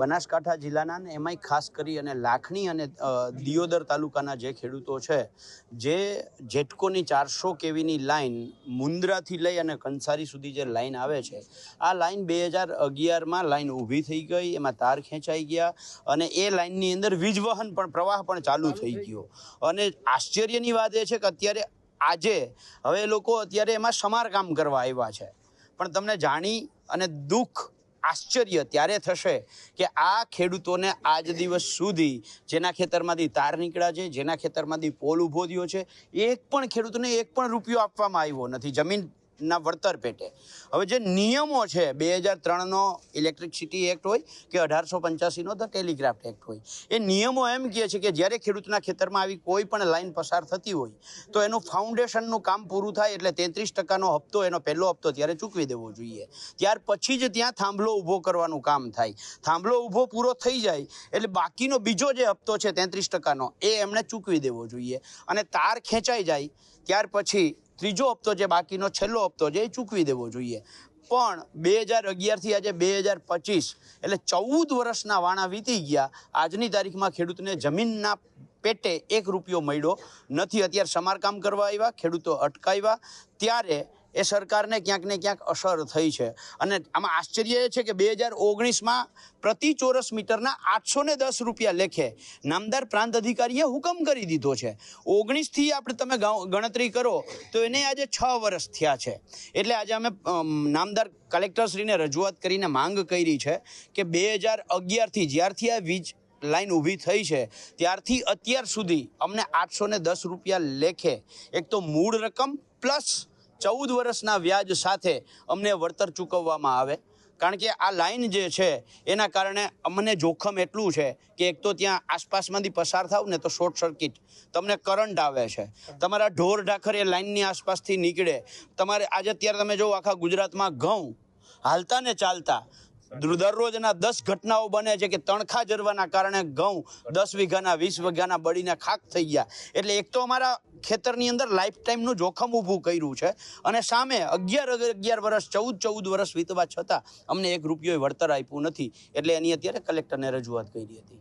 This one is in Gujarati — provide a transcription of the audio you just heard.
બનાસકાંઠા જિલ્લાના ને એમાંય ખાસ કરી અને લાખણી અને દિયોદર તાલુકાના જે ખેડૂતો છે, જે જેટકોની ચારસો કેવીની લાઈન મુન્દ્રાથી લઈ અને કંસારી સુધી જે લાઈન આવે છે, આ લાઈન બે હજાર અગિયારમાં લાઈન ઊભી થઈ ગઈ, એમાં તાર ખેંચાઈ ગયા અને એ લાઈનની અંદર વીજવહન પણ, પ્રવાહ પણ ચાલુ થઈ ગયો. અને આશ્ચર્યની વાત એ છે કે અત્યારે આજે હવે લોકો અત્યારે એમાં સમારકામ કરવા આવ્યા છે. પણ તમને જાણી અને દુઃખ આશ્ચર્ય ત્યારે થશે કે આ ખેડૂતોને આજ દિવસ સુધી જેના ખેતરમાંથી તાર નીકળ્યા છે, જેના ખેતરમાંથી પોલ ઊભો થયો છે, એક પણ ખેડૂતને એક પણ રૂપિયો આપવામાં આવ્યો નથી. જમીનના વળતર પેટે. હવે જે નિયમો છે, બે હજાર ત્રણનો ઇલેક્ટ્રિકસિટી એક્ટ હોય કે અઢારસો પંચ્યાસીનો ધ ટેલિગ્રાફ એક્ટ હોય, એ નિયમો એમ કહે છે કે જ્યારે ખેડૂતના ખેતરમાં આવી કોઈ પણ લાઈન પસાર થતી હોય, તો એનું ફાઉન્ડેશનનું કામ પૂરું થાય એટલે તેત્રીસ ટકાનો હપ્તો, એનો પહેલો હપ્તો ત્યારે ચૂકવી દેવો જોઈએ. ત્યાર પછી જ ત્યાં થાંભલો ઊભો કરવાનું કામ થાય. થાંભલો ઊભો પૂરો થઈ જાય, એટલે બાકીનો બીજો જે હપ્તો છે તેત્રીસ ટકાનો, એ એમણે ચૂકવી દેવો જોઈએ. અને તાર ખેંચાઈ જાય, ત્યાર પછી ત્રીજો હપ્તો જે બાકીનો છેલ્લો હપ્તો છે એ ચૂકવી દેવો જોઈએ. પણ બે હજાર અગિયારથી આજે બે હજાર પચીસ એટલે ચૌદ વર્ષના વાણા વીતી ગયા. આજની તારીખમાં ખેડૂતને જમીનના પેટે એક રૂપિયો મળ્યો નથી. અત્યારે સમારકામ કરવા આવ્યા, ખેડૂતો અટકાવ્યા. ત્યારે એ સરકારને ક્યાંક ને ક્યાંક અસર થઈ છે. અને આમાં આશ્ચર્ય એ છે કે બે હજાર ઓગણીસમાં પ્રતિ ચોરસ મીટરના આઠસો ને દસ રૂપિયા લેખે નામદાર પ્રાંત અધિકારીએ હુકમ કરી દીધો છે. ઓગણીસથી આપણે તમે ગણ- ગણતરી કરો તો એને આજે છ વર્ષ થયા છે. એટલે આજે અમે, નામદાર કલેક્ટરશ્રીને રજૂઆત કરીને માંગ કરી છે કે બે હજાર અગિયારથી જ્યારથી આ વીજ લાઈન ઊભી થઈ છે, ત્યારથી અત્યાર સુધી અમને આઠસો ને દસ રૂપિયા લેખે એક તો મૂળ રકમ પ્લસ ચૌદ વર્ષના વ્યાજ સાથે અમને વળતર ચૂકવવામાં આવે. કારણ કે આ લાઈન જે છે, એના કારણે અમને જોખમ એટલું છે કે એક તો ત્યાં આસપાસમાંથી પસાર થાવ ને તો શોર્ટ સર્કિટ. તમને કરંટ આવે છે. તમારા ઢોર ઢાખર એ લાઈનની આસપાસથી નીકળે. તમારે આજે અત્યારે તમે જો આખા ગુજરાતમાં ઘઉં હાલતા ને ચાલતા દરરોજના દસ ઘટનાઓ બને છે કે તણખા જરવાના કારણે ઘઉં દસ વીઘાના, વીસ વીઘાના બળીને ખાક થઈ ગયા. એટલે એક તો અમારા ખેતરની અંદર લાઈફ ટાઈમનું જોખમ ઊભું કર્યું છે અને સામે અગિયાર અગિયાર વર્ષ ચૌદ ચૌદ વર્ષ વીતવા છતાં અમને એક રૂપિયો વળતર આપ્યું નથી. એટલે એની અત્યારે કલેક્ટરને રજૂઆત કરી હતી.